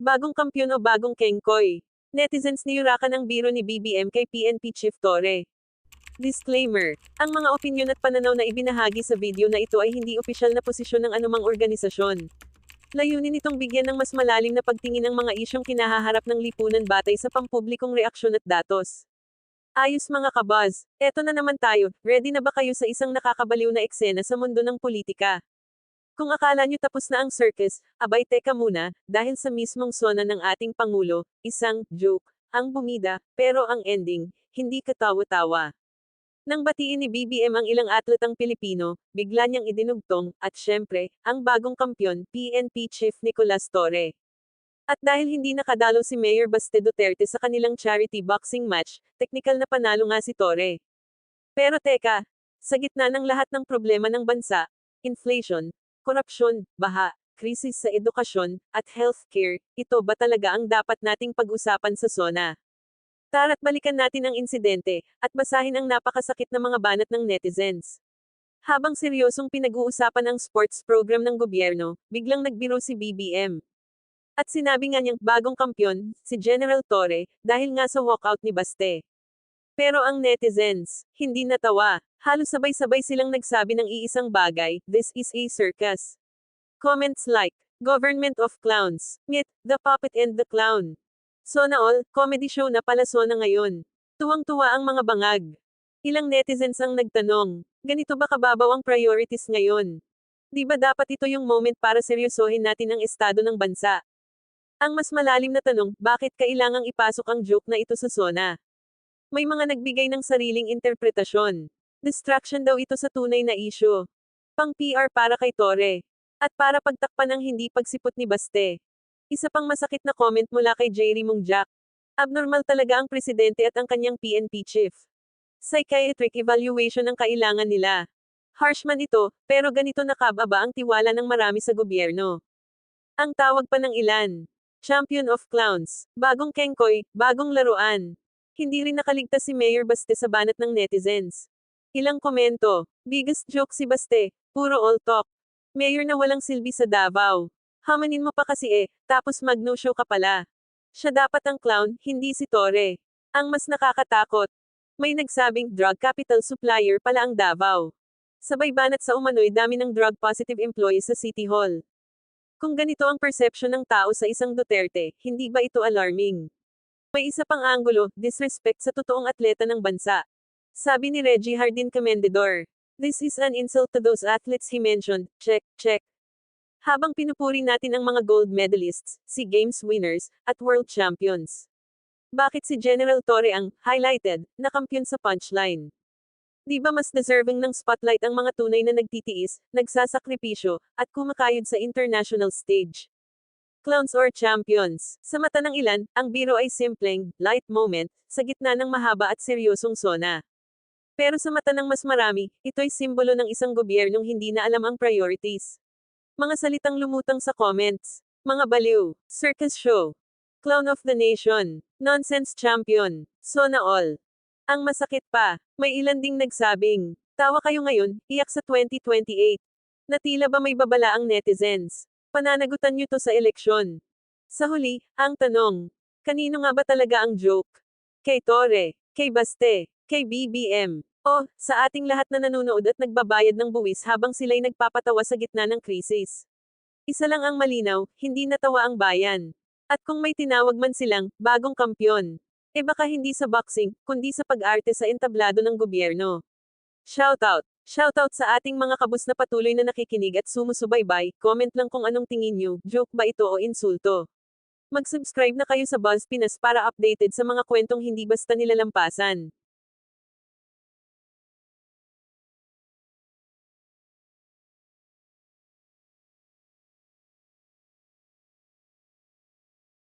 Bagong kampyon o bagong kengkoy. Netizens niyurakan ang biro ni BBM kay PNP Chief Torre. Disclaimer. Ang mga opinyon at pananaw na ibinahagi sa video na ito ay hindi opisyal na posisyon ng anumang organisasyon. Layunin itong bigyan ng mas malalim na pagtingin ng mga isyong kinahaharap ng lipunan batay sa pampublikong reaksyon at datos. Ayos mga kabaz, eto na naman tayo, ready na ba kayo sa isang nakakabaliw na eksena sa mundo ng politika? Kung akala nyo tapos na ang circus, abay teka muna, dahil sa mismong sona ng ating Pangulo, isang joke ang bumida, pero ang ending, hindi katawa-tawa. Nang batiin ni BBM ang ilang atletang Pilipino, bigla niyang idinugtong, at syempre, ang bagong kampyon, PNP Chief Nicolas Torre. At dahil hindi nakadalo si Mayor Baste Duterte sa kanilang charity boxing match, teknikal na panalo nga si Torre. Pero teka, sa gitna ng lahat ng problema ng bansa, inflation, korupsyon, baha, krisis sa edukasyon, at healthcare, ito ba talaga ang dapat nating pag-usapan sa SONA? Tara't balikan natin ang insidente, at basahin ang napakasakit na mga banat ng netizens. Habang seryosong pinag-uusapan ang sports program ng gobyerno, biglang nagbiro si BBM. At sinabi nga niyang bagong kampyon, si General Torre, dahil nga sa walkout ni Baste. Pero ang netizens, hindi natawa. Halos sabay-sabay silang nagsabi ng iisang bagay, this is a circus. Comments like, Government of Clowns, Myth, The Puppet and the Clown. Sona All, comedy show na pala Sona ngayon. Tuwang-tuwa ang mga bangag. Ilang netizens ang nagtanong, ganito ba kababaw ang priorities ngayon? Di ba dapat ito yung moment para seryosohin natin ang estado ng bansa? Ang mas malalim na tanong, bakit kailangang ipasok ang joke na ito sa Sona? May mga nagbigay ng sariling interpretasyon. Distraction daw ito sa tunay na isyo. Pang PR para kay Torre. At para pagtakpan ang hindi pagsipot ni Baste. Isa pang masakit na comment mula kay Jerry Mungjak. Abnormal talaga ang presidente at ang kanyang PNP chief. Psychiatric evaluation ang kailangan nila. Harsh man ito, pero ganito nakababa ang tiwala ng marami sa gobyerno. Ang tawag pa ng ilan. Champion of Clowns. Bagong kengkoy, bagong laruan. Hindi rin nakaligtas si Mayor Baste sa banat ng netizens. Ilang komento. Biggest joke si Baste. Puro all talk. Mayor na walang silbi sa Davao. Hamanin mo pa kasi eh, tapos mag-no show ka pala. Siya dapat ang clown, hindi si Torre. Ang mas nakakatakot. May nagsabing drug capital supplier pala ang Davao. Sabay banat sa umano'y dami ng drug positive employees sa City Hall. Kung ganito ang perception ng tao sa isang Duterte, hindi ba ito alarming? May isa pang anggulo, disrespect sa totoong atleta ng bansa. Sabi ni Reggie Hardin Commendador. This is an insult to those athletes he mentioned. Check, check. Habang pinupuri natin ang mga gold medalists, si Games winners, at world champions. Bakit si General Torre ang highlighted na kampiyon sa punchline? Di ba mas deserving ng spotlight ang mga tunay na nagtitiis, nagsasakripisyo, at kumakayod sa international stage? Clowns or champions, sa mata ng ilan, ang biro ay simpleng, light moment, sa gitna ng mahaba at seryosong sona. Pero sa mata ng mas marami, ito'y simbolo ng isang gobyernong hindi na alam ang priorities. Mga salitang lumutang sa comments. Mga baliw. Circus show. Clown of the nation. Nonsense champion. Sona all. Ang masakit pa, may ilan ding nagsabing, tawa kayo ngayon, iyak sa 2028. Natila ba may babala ang netizens? Pananagutan nyo to sa eleksyon. Sa huli, ang tanong, kanino nga ba talaga ang joke? Kay Torre, kay Baste, kay BBM, o, sa ating lahat na nanonood at nagbabayad ng buwis habang sila'y nagpapatawa sa gitna ng krisis. Isa lang ang malinaw, hindi natawa ang bayan. At kung may tinawag man silang, bagong kampyon. E baka hindi sa boxing, kundi sa pag-arte sa entablado ng gobyerno. Shoutout! Shoutout sa ating mga kabus na patuloy na nakikinig at sumusubaybay, comment lang kung anong tingin nyo, joke ba ito o insulto. Mag-subscribe na kayo sa Buzz Pinas para updated sa mga kwentong hindi basta nilalampasan.